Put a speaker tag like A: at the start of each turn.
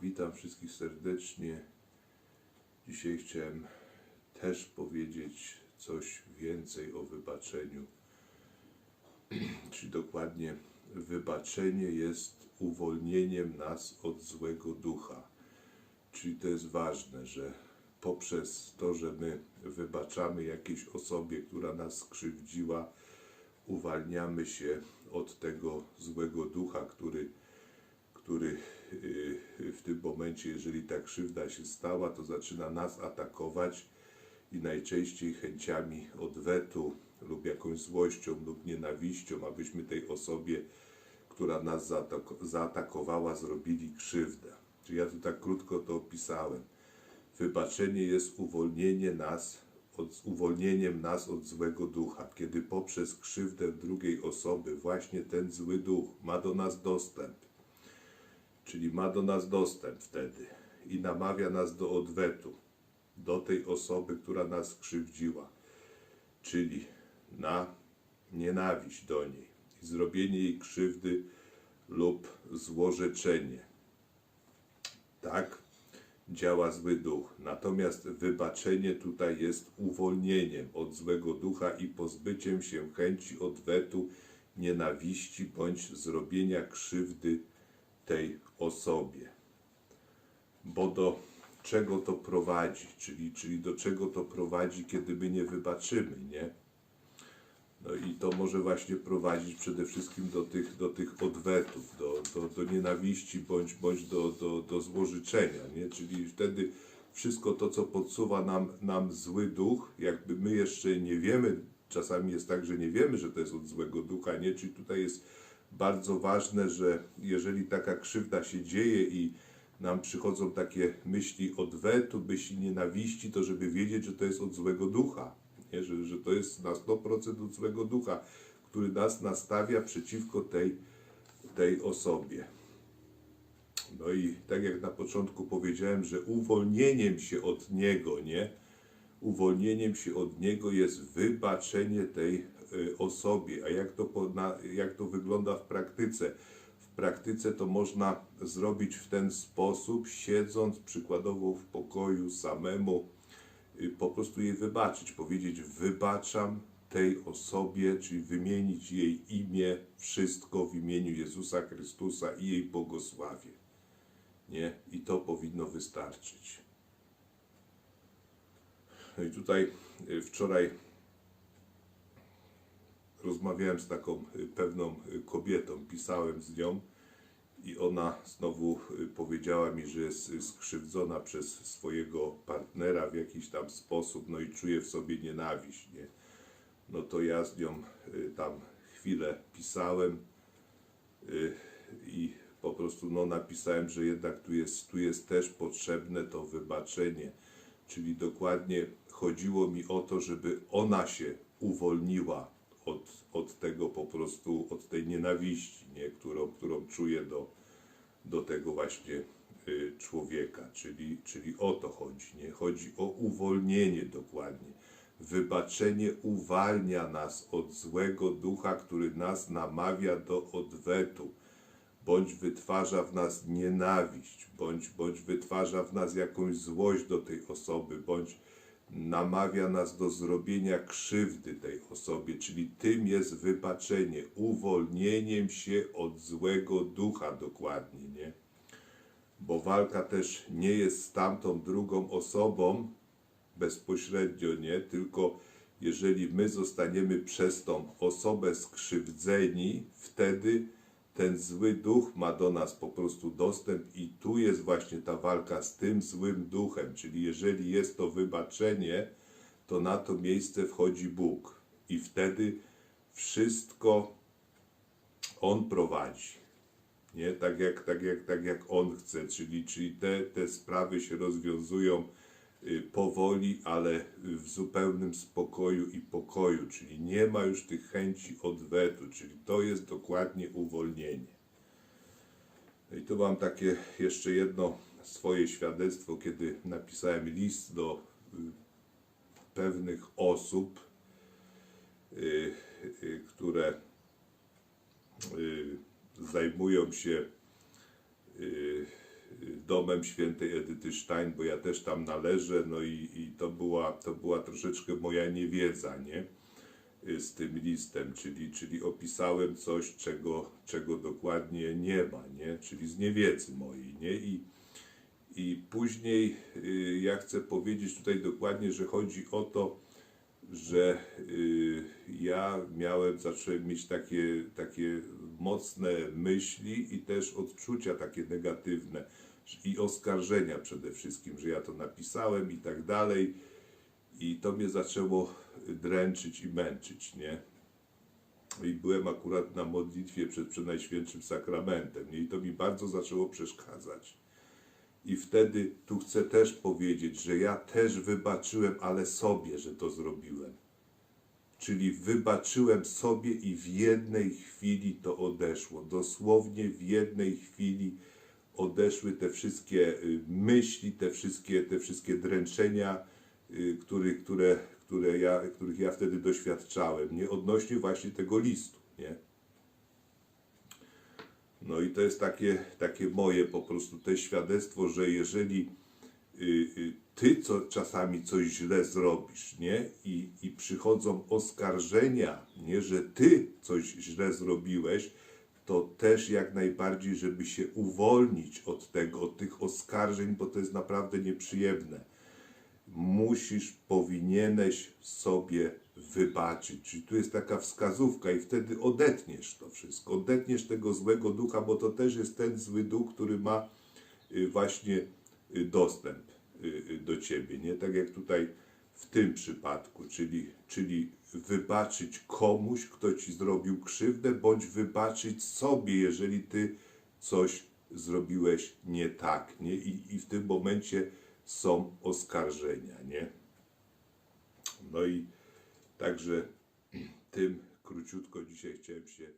A: Witam wszystkich serdecznie. Dzisiaj chciałem też powiedzieć coś więcej o wybaczeniu. Czyli dokładnie, wybaczenie jest uwolnieniem nas od złego ducha. Czyli to jest ważne, że poprzez to, że my wybaczamy jakiejś osobie, która nas skrzywdziła, uwalniamy się od tego złego ducha, który, który yy, w tym momencie, jeżeli ta krzywda się stała, to zaczyna nas atakować i najczęściej chęciami odwetu lub jakąś złością lub nienawiścią, abyśmy tej osobie, która nas zaatak- zaatakowała, zrobili krzywdę. Czyli ja tu tak krótko to opisałem. Wybaczenie jest uwolnienie nas od, uwolnieniem nas od złego ducha, kiedy poprzez krzywdę drugiej osoby właśnie ten zły duch ma do nas dostęp, czyli ma do nas dostęp wtedy i namawia nas do odwetu, do tej osoby, która nas skrzywdziła, czyli na nienawiść do niej i zrobienie jej krzywdy lub złorzeczenie. Tak działa zły duch. Natomiast wybaczenie tutaj jest uwolnieniem od złego ducha i pozbyciem się chęci odwetu, nienawiści bądź zrobienia krzywdy tej osobie. Bo do czego to prowadzi? Czyli, czyli do czego to prowadzi, kiedy my nie wybaczymy, nie? No i to może właśnie prowadzić przede wszystkim do tych, do tych odwetów, do, do, do nienawiści bądź, bądź do, do, do złożyczenia, nie? Czyli wtedy wszystko to, co podsuwa nam, nam zły duch, jakby my jeszcze nie wiemy, czasami jest tak, że nie wiemy, że to jest od złego ducha, nie? Czyli tutaj jest bardzo ważne, że jeżeli taka krzywda się dzieje i nam przychodzą takie myśli odwetu, myśli nienawiści, to żeby wiedzieć, że to jest od złego ducha nie? Że, że to jest na 100% od złego ducha, który nas nastawia przeciwko tej, tej osobie. No i tak jak na początku powiedziałem, że uwolnieniem się od niego, nie? Uwolnieniem się od niego jest wybaczenie tej y, osobie. A jak to, jak to wygląda w praktyce? W praktyce to można zrobić w ten sposób, siedząc przykładowo w pokoju samemu, y, po prostu jej wybaczyć, powiedzieć wybaczam tej osobie, czyli wymienić jej imię, wszystko w imieniu Jezusa Chrystusa i jej błogosławie. Nie? I to powinno wystarczyć. No i tutaj y, wczoraj rozmawiałem z taką y, pewną y, kobietą, pisałem z nią i ona znowu y, powiedziała mi, że jest skrzywdzona przez swojego partnera w jakiś tam sposób, no i czuje w sobie nienawiść, nie? No to ja z nią tam chwilę pisałem i po prostu no napisałem, że jednak tu jest, tu jest też potrzebne to wybaczenie, czyli dokładnie chodziło mi o to, żeby ona się uwolniła od, od tego po prostu, od tej nienawiści, nie? Którą, którą czuje do, do tego właśnie y, człowieka, czyli, czyli o to chodzi, nie? Chodzi o uwolnienie dokładnie. Wybaczenie uwalnia nas od złego ducha, który nas namawia do odwetu, bądź wytwarza w nas nienawiść, bądź, bądź wytwarza w nas jakąś złość do tej osoby, bądź namawia nas do zrobienia krzywdy tej osobie, czyli tym jest wybaczenie, uwolnieniem się od złego ducha dokładnie, nie? Bo walka też nie jest z tamtą drugą osobą bezpośrednio, nie? Tylko jeżeli my zostaniemy przez tą osobę skrzywdzeni, wtedy ten zły duch ma do nas po prostu dostęp i tu jest właśnie ta walka z tym złym duchem, czyli jeżeli jest to wybaczenie, to na to miejsce wchodzi Bóg i wtedy wszystko On prowadzi. Nie? Tak, jak, tak, jak, tak jak On chce, czyli, czyli te, te sprawy się rozwiązują powoli, ale w zupełnym spokoju i pokoju, czyli nie ma już tych chęci odwetu, czyli to jest dokładnie uwolnienie. I tu mam takie jeszcze jedno swoje świadectwo, kiedy napisałem list do y, pewnych osób, y, y, które y, zajmują się y, y, domem świętej Edyty Stein, bo ja też tam należę, no i, i to, była, to była troszeczkę moja niewiedza, nie? Y, Z tym listem, czyli, czyli opisałem coś, czego, czego dokładnie nie ma, nie? Czyli z niewiedzy mojej, nie? I, i później y, ja chcę powiedzieć tutaj dokładnie, że chodzi o to, że y, ja miałem, zacząłem mieć takie, takie mocne myśli i też odczucia takie negatywne i oskarżenia przede wszystkim, że ja to napisałem i tak dalej. I to mnie zaczęło dręczyć i męczyć, nie? I byłem akurat na modlitwie przed Przenajświętszym Sakramentem, nie? I to mi bardzo zaczęło przeszkadzać. I wtedy tu chcę też powiedzieć, że ja też wybaczyłem, ale sobie, że to zrobiłem. Czyli wybaczyłem sobie i w jednej chwili to odeszło. Dosłownie w jednej chwili odeszły te wszystkie y, myśli, te wszystkie, te wszystkie dręczenia, y, który, które, które ja, których ja wtedy doświadczałem, nie odnośnie właśnie tego listu, nie? No i to jest takie, takie moje po prostu te świadectwo, że jeżeli y, ty co, czasami coś źle zrobisz, nie? I, I przychodzą oskarżenia, nie? Że ty coś źle zrobiłeś, to też jak najbardziej, żeby się uwolnić od tego, od tych oskarżeń, bo to jest naprawdę nieprzyjemne. Musisz, powinieneś sobie wybaczyć. Czyli tu jest taka wskazówka i wtedy odetniesz to wszystko. Odetniesz tego złego ducha, bo to też jest ten zły duch, który ma y, właśnie y, dostęp y, do ciebie. Nie tak jak tutaj w tym przypadku, czyli, czyli wybaczyć komuś, kto ci zrobił krzywdę, bądź wybaczyć sobie, jeżeli ty coś zrobiłeś nie tak. Nie? I, I w tym momencie są oskarżenia. Nie? No i także tym króciutko dzisiaj chciałem się